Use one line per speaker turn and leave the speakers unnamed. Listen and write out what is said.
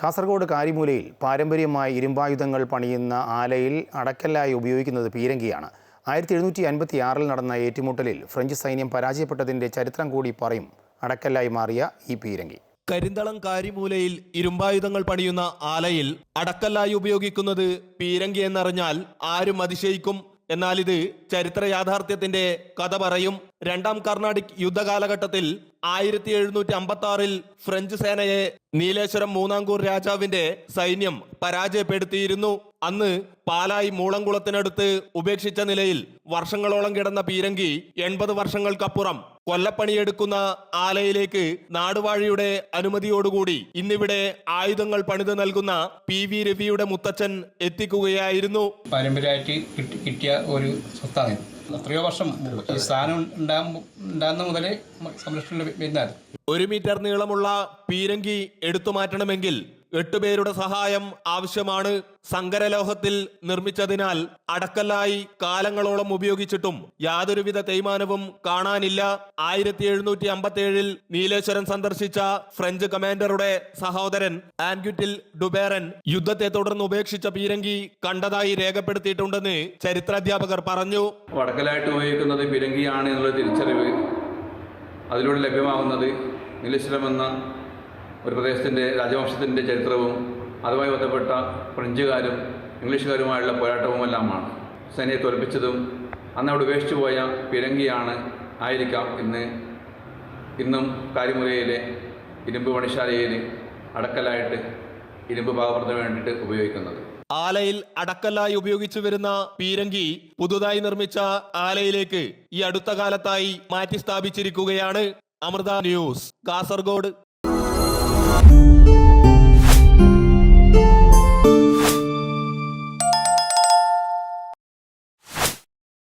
കാസർഗോഡ് കാരിമൂലയിൽ പാരമ്പര്യമായി ഇരുമ്പായുധങ്ങൾ പണിയുന്ന ആലയിൽ അടക്കല്ലായി ഉപയോഗിക്കുന്നത് പീരങ്കിയാണ്. ആയിരത്തി എഴുന്നൂറ്റി അൻപത്തി ആറിൽ നടന്ന ഏറ്റുമുട്ടലിൽ ഫ്രഞ്ച് സൈന്യം പരാജയപ്പെട്ടതിന്റെ ചരിത്രം കൂടി പറയും അടക്കല്ലായി മാറിയ ഈ പീരങ്കി.
കരിന്തളം കാരിമൂലയിൽ ഇരുമ്പായുധങ്ങൾ പണിയുന്ന ആലയിൽ അടക്കല്ലായി ഉപയോഗിക്കുന്നത് പീരങ്കി എന്നറിഞ്ഞാൽ ആരും അതിശയിക്കും എന്നാൽ ഇത് ചരിത്ര യാഥാർത്ഥ്യത്തിന്റെ കഥ പറയും. രണ്ടാം കർണാടിക് യുദ്ധകാലഘട്ടത്തിൽ ആയിരത്തി എഴുന്നൂറ്റി അമ്പത്തി ആറിൽ ഫ്രഞ്ച് സേനയെ നീലേശ്വരം മൂന്നാംകൂർ രാജാവിന്റെ സൈന്യം പരാജയപ്പെടുത്തിയിരുന്നു. അന്ന് പാലായി മൂളംകുളത്തിനടുത്ത് ഉപേക്ഷിച്ച നിലയിൽ വർഷങ്ങളോളം കിടന്ന പീരങ്കി എൺപത് വർഷങ്ങൾക്കപ്പുറം കൊല്ലപ്പണിയെടുക്കുന്ന ആലയിലേക്ക് നാടുവാഴിയുടെ അനുമതിയോടുകൂടി ഇന്നിവിടെ ആയുധങ്ങൾ പണിത് നൽകുന്ന പി വി രവിയുടെ മുത്തച്ഛൻ എത്തിക്കുകയായിരുന്നു
പാരമ്പര്യമായിട്ട് കിട്ടിയ ഒരു സ്വത്താണ്. എത്രയോ വർഷം ഈ സ്ഥാനം ഉണ്ടാകുന്ന മുതലേ സംരക്ഷണം വരുന്നത്
ഒരു മീറ്റർ നീളമുള്ള പീരങ്കി എടുത്തു മാറ്റണമെങ്കിൽ എട്ടുപേരുടെ സഹായം ആവശ്യമാണ് സങ്കരലോഹത്തിൽ നിർമ്മിച്ചതിനാൽ അടക്കല്ലായി കാലങ്ങളോളം ഉപയോഗിച്ചിട്ടും യാതൊരുവിധ തേയ്മാനവും കാണാനില്ല. ആയിരത്തി എഴുന്നൂറ്റി അമ്പത്തി ഏഴിൽ നീലേശ്വരം സന്ദർശിച്ച ഫ്രഞ്ച് കമാൻഡറുടെ സഹോദരൻ ആൻഗ്യുറ്റിൽ ഡുബേറൻ യുദ്ധത്തെ തുടർന്ന് ഉപേക്ഷിച്ച പീരങ്കി കണ്ടതായി രേഖപ്പെടുത്തിയിട്ടുണ്ടെന്ന് ചരിത്രാധ്യാപകർ പറഞ്ഞു.
വടക്കലായിട്ട് ഉപയോഗിക്കുന്നത് പീരങ്കിയാണ് എന്നുള്ള തിരിച്ചറിവ് അതിലൂടെ ലഭ്യമാകുന്നത് നീലേശ്വരം എന്ന ഒരു പ്രദേശത്തിന്റെ രാജവംശത്തിന്റെ ചരിത്രവും അതുമായി ബന്ധപ്പെട്ട ഫ്രഞ്ചുകാരും ഇംഗ്ലീഷുകാരുമായുള്ള പോരാട്ടവും പോരാട്ടവുമെല്ലാമാണ് സേനയെ തോൽപ്പിച്ചതും അന്ന് അവിടെ ഉപേക്ഷിച്ചു പോയ പിരങ്കിയാണ് ആയിരിക്കാം ഇന്ന് ഇന്നും കാര്യമുറയിലെ ഇരുമ്പ് പണിശാലയിൽ അടക്കലായിട്ട് ഇരുമ്പ് പാകപ്പെടുത്താൻ വേണ്ടിയിട്ട് ഉപയോഗിക്കുന്നത്.
ആലയിൽ അടക്കലായി ഉപയോഗിച്ചു വരുന്ന പീരങ്കി പുതുതായി നിർമ്മിച്ച ആലയിലേക്ക് ഈ അടുത്ത കാലത്തായി മാറ്റി സ്ഥാപിച്ചിരിക്കുകയാണ് അമൃത ന്യൂസ് കാസർഗോഡ്.